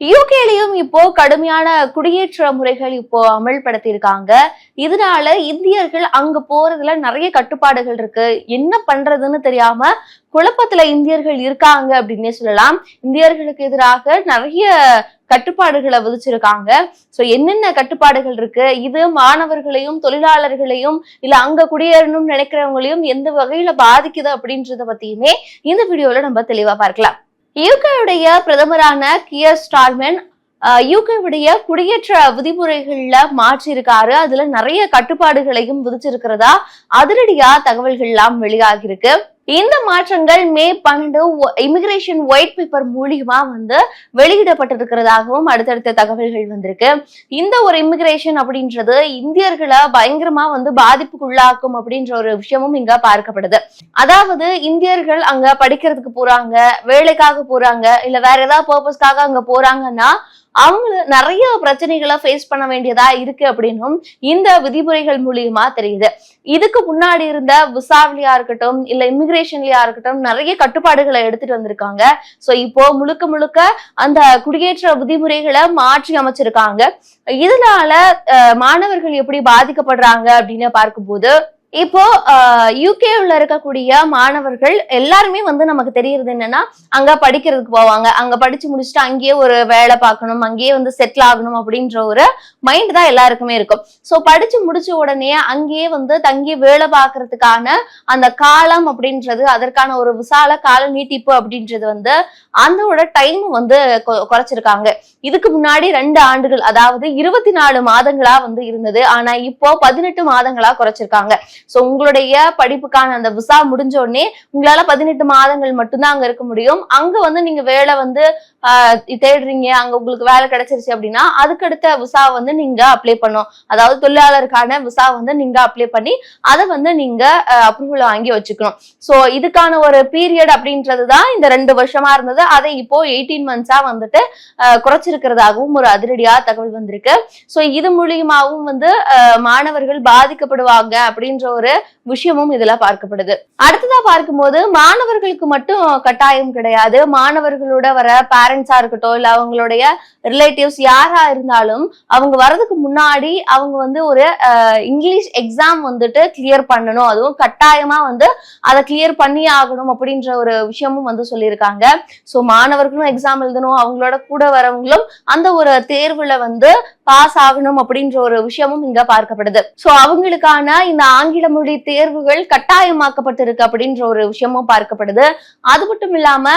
யூகேலையும் இப்போ கடுமையான குடியேற்ற முறைகள் இப்போ அமல்படுத்தியிருக்காங்க. இதனால இந்தியர்கள் அங்க போறதுல நிறைய கட்டுப்பாடுகள் இருக்கு. என்ன பண்றதுன்னு தெரியாம குழப்பத்துல இந்தியர்கள் இருக்காங்க அப்படின்னே சொல்லலாம். இந்தியர்களுக்கு எதிராக நிறைய கட்டுப்பாடுகளை விதிச்சிருக்காங்க. சோ என்னென்ன கட்டுப்பாடுகள் இருக்கு? இது மாணவர்களையும் தொழிலாளர்களையும் இல்ல அங்க குடியேறணும்னு நினைக்கிறவங்களையும் எந்த வகையில பாதிக்குது அப்படின்றத பத்தியுமே இந்த வீடியோல நம்ம தெளிவா பார்க்கலாம். யூகேவுடைய பிரதமரான கியர் ஸ்டார்மென் யூகேவுடைய குடியேற்ற விதிமுறைகள்ல மாற்றியிருக்காரு அதுல நிறைய கட்டுப்பாடுகளையும் விதிச்சிருக்கிறதா அதிரடியா தகவல்கள் எல்லாம் வெளியாகிருக்கு இந்த மாற்றங்கள் மே பன்னெண்டு இமிகிரேஷன் ஒயிட் பேப்பர் மூலியமா வந்து வெளியிடப்பட்டிருக்கிறதாகவும் அடுத்தடுத்த தகவல்கள் வந்திருக்கு. இந்த ஒரு இமிகிரேஷன் அப்படின்றது இந்தியர்களை பயங்கரமா வந்து பாதிப்புக்குள்ளாக்கும் அப்படின்ற ஒரு விஷயமும் இங்க பார்க்கப்படுது. அதாவது இந்தியர்கள் அங்க படிக்கிறதுக்கு போறாங்க வேலைக்காக போறாங்க இல்ல வேற ஏதாவது பர்பஸ்க்காக அங்க போறாங்கன்னா அவங்க நிறைய பிரச்சனைகளை ஃபேஸ் பண்ண வேண்டியதா இருக்கு அப்படின்னும் இந்த விதிமுறைகள் மூலியமா தெரியுது. இதுக்கு முன்னாடி இருந்த விசாவளியா இருக்கட்டும் இல்ல இமிகிரேஷன்லயா இருக்கட்டும் நிறைய கட்டுப்பாடுகளை எடுத்துட்டு வந்திருக்காங்க. சோ இப்போ முழுக்க முழுக்க அந்த குடியேற்ற விதிமுறைகளை மாற்றி அமைச்சிருக்காங்க. இதனால அஹ், மாணவர்கள் எப்படி பாதிக்கப்படுறாங்க அப்படின்னு பார்க்கும்போது இப்போ யூகேவில் இருக்கக்கூடிய மாணவர்கள் எல்லாருமே வந்து நமக்கு தெரியறது என்னன்னா அங்க படிக்கிறதுக்கு போவாங்க. அங்க படிச்சு முடிச்சுட்டு அங்கேயே ஒரு வேலை பார்க்கணும் அங்கேயே வந்து செட்டில் ஆகணும் அப்படின்ற ஒரு மைண்ட் தான் எல்லாருக்குமே இருக்கும். ஸோ படிச்சு முடிச்ச உடனே அங்கேயே வந்து தங்கி வேலை பார்க்கறதுக்கான அந்த காலம் அப்படின்றது அதற்கான ஒரு விசால கால நீட்டிப்பு அப்படின்றது வந்து அதோட டைம் வந்து கொ- குறைச்சிருக்காங்க. இதுக்கு முன்னாடி ரெண்டு ஆண்டுகள் அதாவது இருபத்தி நாலு மாதங்களா வந்து இருந்தது. ஆனா இப்போ பதினெட்டு மாதங்களா குறைச்சிருக்காங்க. சோ உங்களுடைய படிப்புக்கான அந்த விசா முடிஞ்ச உடனே உங்களால பதினெட்டு மாதங்கள் மட்டும்தான் அங்க இருக்க முடியும். அங்க வந்து நீங்க வேலை வந்து ஆஹ் தேடுறீங்க அங்க உங்களுக்கு வேலை கிடைச்சிருச்சு அப்படின்னா அதுக்கடுத்த விசா வந்து நீங்க அப்ளை பண்ணும் அதாவது தொழிலாளருக்கான விசா வந்து நீங்க அப்ளை பண்ணி அதை வந்து நீங்க அப்ரூவல் வாங்கி வச்சுக்கணும். சோ இதுக்கான ஒரு பீரியட் அப்படின்றது தான் இந்த ரெண்டு வருஷமா இருந்தது. அதை இப்போ எயிட்டீன் மந்த்ஸா வந்துட்டு குறைச்சிருக்கிறதாகவும் ஒரு அதிரடியா தகவல் வந்திருக்கு. சோ இது மூலியமாவும் வந்து ஆஹ் மாணவர்கள் பாதிக்கப்படுவாங்க அப்படின்ற ஒரு விஷயமும் இதுல பார்க்கப்படுது. அடுத்ததா பார்க்கும்போது மாணவர்களுக்கு மட்டும் கட்டாயம் கிடையாது. மாணவர்களோட வர பேரண்ட்ஸா இருக்கட்டும் இல்ல அவங்களுடைய ரிலேட்டிவ்ஸ் யாரா இருந்தாலும் அவங்க வர்றதுக்கு முன்னாடி அவங்க வந்து ஒரு இங்கிலீஷ் எக்ஸாம் வந்துட்டு கிளியர் பண்ணணும். அதுவும் கட்டாயமா வந்து அதை கிளியர் பண்ணி ஆகணும் அப்படின்ற ஒரு விஷயமும் வந்து சொல்லியிருக்காங்க. சோ மாணவர்களும் எக்ஸாம் எழுதணும் அவங்களோட கூட வரவங்களும் அந்த ஒரு தேர்வுல வந்து பாஸ் ஆகணும் அப்படின்ற ஒரு விஷயமும் இங்க பார்க்கப்படுது. சோ அவங்களுக்கான இந்த ஆங்கில மொழி தேர்வுகள் கட்டாயமாக்கப்பட்டிருக்கு அப்படின்ற ஒரு விஷயமும் பார்க்கப்படுது. அது மட்டும் இல்லாம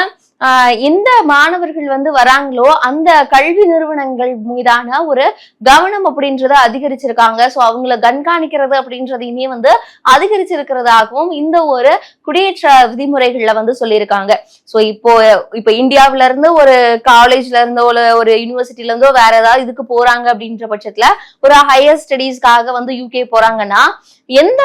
எந்த மாணவர்கள் வந்து வராங்களோ அந்த கல்வி நிறுவனங்கள் மீதான ஒரு கவனம் அப்படின்றத அதிகரிச்சிருக்காங்க. ஸோ அவங்கள கண்காணிக்கிறது அப்படின்றதையுமே வந்து அதிகரிச்சிருக்கிறதாகவும் இந்த ஒரு குடியேற்ற விதிமுறைகள்ல வந்து சொல்லியிருக்காங்க. ஸோ இப்போ இப்போ இந்தியாவில இருந்து ஒரு காலேஜ்ல இருந்தோ இல்லை ஒரு யூனிவர்சிட்டில இருந்தோ வேற ஏதாவது இதுக்கு போறாங்க அப்படின்ற பட்சத்துல ஒரு ஹையர் ஸ்டடீஸ்க்காக வந்து யூகே போறாங்கன்னா எந்த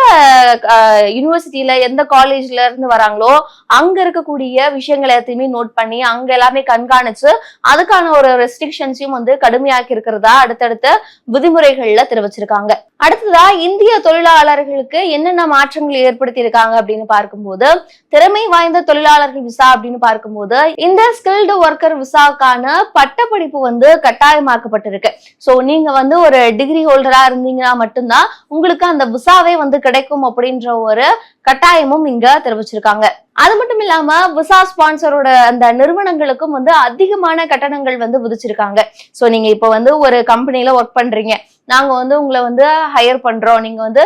யூனிவர்சிட்டியில எந்த காலேஜ்ல இருந்து வராங்களோ அங்க இருக்கக்கூடிய விஷயங்கள் எல்லாத்தையுமே நோட் பண்ணி அங்க எல்லாமே கண்காணிச்சு அதுக்கான ஒரு ரெஸ்ட்ரிக்ஷன்ஸையும் வந்து கடுமையாக்கி இருக்கிறதா அடுத்தடுத்த விதிமுறைகள்ல தெரிவிச்சிருக்காங்க. அடுத்ததா இந்திய தொழிலாளர்களுக்கு என்னென்ன மாற்றங்கள் ஏற்படுத்தி இருக்காங்க அப்படின்னு பார்க்கும்போது திறமை வாய்ந்த தொழிலாளர்கள் விசா அப்படின்னு பார்க்கும்போது இந்த ஸ்கில்டு ஒர்க்கர் விசாவுக்கான பட்டப்படிப்பு வந்து கட்டாயமாக்கப்பட்டிருக்கு. சோ நீங்க வந்து ஒரு டிகிரி ஹோல்டரா இருந்தீங்கன்னா மட்டும்தான் உங்களுக்கு அந்த விசாவே வந்து கிடைக்கும் அப்படின்ற ஒரு கட்டாயமும் இங்க தெரிவிச்சிருக்காங்க. அது மட்டும் இல்லாம விசா ஸ்பான்சரோட அந்த நிறுவனங்களுக்கும் வந்து அதிகமான கட்டணங்கள் வந்து விதிச்சிருக்காங்க. சோ நீங்க இப்போ வந்து ஒரு கம்பெனில ஒர்க் பண்றீங்க. நாங்க வந்து உங்களை வந்து ஹையர் பண்றோம். நீங்க வந்து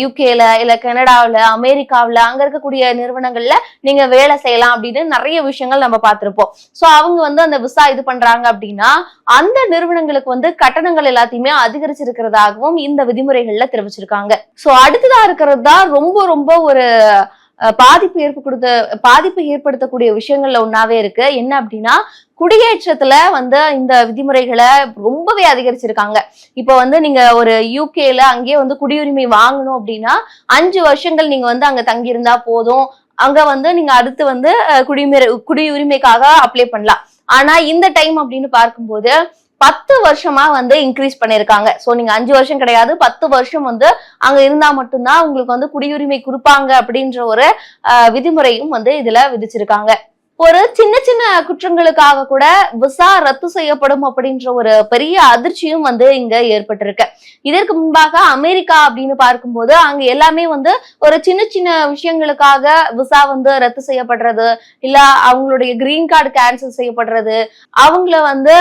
யூகேல இல்ல கனடாவில அமெரிக்காவில அங்க இருக்கக்கூடிய நிறுவனங்கள்ல நீங்க வேலை செய்யலாம் அப்படின்னு நிறைய விஷயங்கள் நம்ம பார்த்திருப்போம். சோ அவங்க வந்து அந்த விசா இது பண்றாங்க அப்படின்னா அந்த நிறுவனங்களுக்கு வந்து கட்டணங்கள் எல்லாத்தையுமே அதிகரிச்சிருக்கிறதாகவும் இந்த விதிமுறைகள்ல தெரிவிச்சிருக்காங்க. சோ அடுத்ததா இருக்கிறது தான் ரொம்ப ரொம்ப ஒரு பாதிப்பு ஏற்படுத்த பாதிப்பு ஏற்படுத்தக்கூடிய விஷயங்கள்ல ஒன்னாவே இருக்கு. என்ன அப்படின்னா குடியேற்றத்துல வந்து இந்த விதிமுறைகளை ரொம்பவே அதிகரிச்சிருக்காங்க. இப்போ வந்து நீங்க ஒரு யூகேல அங்கேயே வந்து குடியுரிமை வாங்கணும் அப்படின்னா அஞ்சு வருஷங்கள் நீங்க வந்து அங்க தங்கியிருந்தா போதும். அங்க வந்து நீங்க அடுத்து வந்து குடியுரிமை குடியுரிமைக்காக அப்ளை பண்ணலாம். ஆனா இந்த டைம் அப்படின்னு பார்க்கும்போது பத்து வருஷமா வந்து இன்க்ரீஸ் பண்ணிருக்காங்க. சோ நீங்க அஞ்சு வருஷம் கிடையாது பத்து வருஷம் வந்து அங்க இருந்தா மட்டும்தான் உங்களுக்கு வந்து குடியுரிமை கொடுப்பாங்க அப்படின்ற ஒரு விதிமுறையும் வந்து இதுல விதிச்சிருக்காங்க. ஒரு சின்ன சின்ன குற்றங்களுக்காக கூட விசா ரத்து செய்யப்படும் அப்படின்ற ஒரு பெரிய அதிர்ச்சியும் வந்து இங்க ஏற்பட்டிருக்கு. இதற்கு முன்பாக அமெரிக்கா அப்படின்னு பார்க்கும்போது அங்க எல்லாமே வந்து ஒரு சின்ன சின்ன விஷயங்களுக்காக விசா வந்து ரத்து செய்யப்படுறது இல்ல அவங்களுடைய கிரீன் கார்டு கேன்சல் செய்யப்படுறது அவங்கள வந்து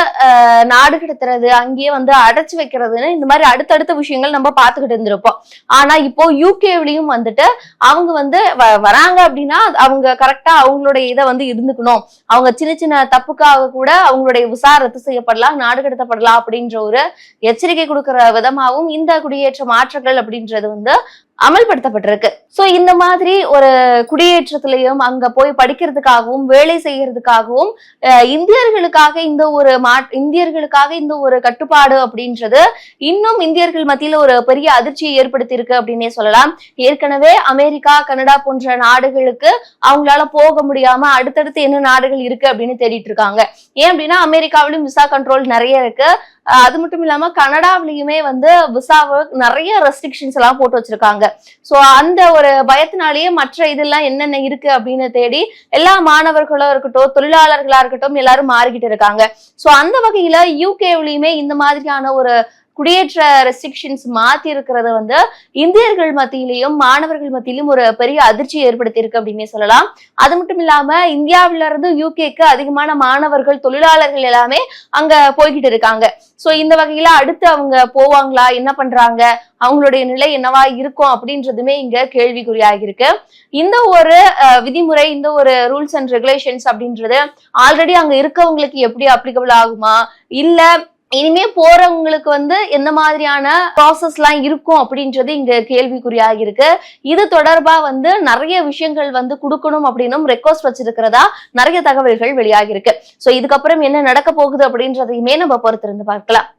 நாடு கடத்துறது அங்கேயே வந்து அடைச்சு வைக்கிறதுன்னு இந்த மாதிரி அடுத்தடுத்த விஷயங்கள் நம்ம பார்த்துக்கிட்டு இருந்திருப்போம். ஆனா இப்போ யூகேவிலையும் வந்துட்டு அவங்க வந்து வ- வராங்க அப்படின்னா அவங்க கரெக்டா அவங்களுடைய இதை வந்து இருந்துக்கணும். அவங்க சின்ன சின்ன தப்புக்காக கூட அவங்களுடைய விசா ரத்து செய்யப்படலாம் நாடு கடத்தப்படலாம் அப்படின்ற ஒரு எச்சரிக்கை கொடுக்கிற விதமாகவும் இந்த குடியேற்ற மாற்றங்கள் அப்படின்றது வந்து அமல்படுத்தப்பட்டிருக்கு. சோ இந்த மாதிரி ஒரு குடியேற்றத்திலையும் அங்க போய் படிக்கிறதுக்காகவும் வேலை செய்யறதுக்காகவும் அஹ், இந்தியர்களுக்காக இந்த ஒரு மா இந்தியர்களுக்காக இந்த ஒரு கட்டுப்பாடு அப்படின்றது இன்னும் இந்தியர்கள் மத்தியில ஒரு பெரிய அதிர்ச்சியை ஏற்படுத்தி இருக்கு அப்படின்னே சொல்லலாம். ஏற்கனவே அமெரிக்கா கனடா போன்ற நாடுகளுக்கு அவங்களால போக முடியாம அடுத்தடுத்து என்ன நாடுகள் இருக்கு அப்படின்னு தேடிட்டு இருக்காங்க. ஏன் அப்படின்னா அமெரிக்காவிலும் விசா கண்ட்ரோல் நிறைய இருக்கு. அது மட்டும் இல்லாம கனடாவிலயுமே வந்து விசாவை நிறைய ரெஸ்ட்ரிக்ஷன்ஸ் எல்லாம் போட்டு வச்சிருக்காங்க. சோ அந்த ஒரு பயத்தினாலேயே மற்ற இதெல்லாம் என்னென்ன இருக்கு அப்படின்னு தேடி எல்லா மாணவர்களும் இருக்கட்டும் தொழிலாளர்களா இருக்கட்டும் எல்லாரும் மாறிக்கிட்டு இருக்காங்க. சோ அந்த வகையில யூகேவிலயுமே இந்த மாதிரியான ஒரு குடியேற்ற ரெஸ்ட்ரிக்ஷன்ஸ் மாத்தி இருக்கிறது வந்து இந்தியர்கள் மத்தியிலையும் மாணவர்கள் மத்தியிலும் ஒரு பெரிய அதிர்ச்சி ஏற்படுத்தி இருக்கு அப்படின்னே சொல்லலாம். அது மட்டும் இல்லாம இந்தியாவில இருந்து யூகேக்கு அதிகமான மாணவர்கள் தொழிலாளர்கள் எல்லாமே அங்க போய்கிட்டு இருக்காங்க. சோ இந்த வகையில அடுத்து அவங்க போவாங்களா? என்ன பண்றாங்க? அவங்களுடைய நிலை என்னவா இருக்கும் அப்படின்றதுமே இங்க கேள்விக்குறியாகிருக்கு இந்த ஒரு விதிமுறை இந்த ஒரு ரூல்ஸ் அண்ட் ரெகுலேஷன்ஸ் அப்படின்றது ஆல்ரெடி அங்க இருக்கவங்களுக்கு எப்படி அப்ளிகபிள் ஆகுமா? இல்ல இனிமே போறவங்களுக்கு வந்து எந்த மாதிரியான ப்ராசஸ் எல்லாம் இருக்கும் அப்படின்றது இங்க கேள்விக்குறியாக இருக்கு இது தொடர்பா வந்து நிறைய விஷயங்கள் வந்து கொடுக்கணும் அப்படின்னும் ரெக்வஸ்ட் வச்சிருக்கிறதா நிறைய தகவல்கள் வெளியாகி இருக்கு சோ இதுக்கப்புறம் என்ன நடக்க போகுது அப்படின்றதையுமே நம்ம பொறுத்திருந்து பார்க்கலாம்.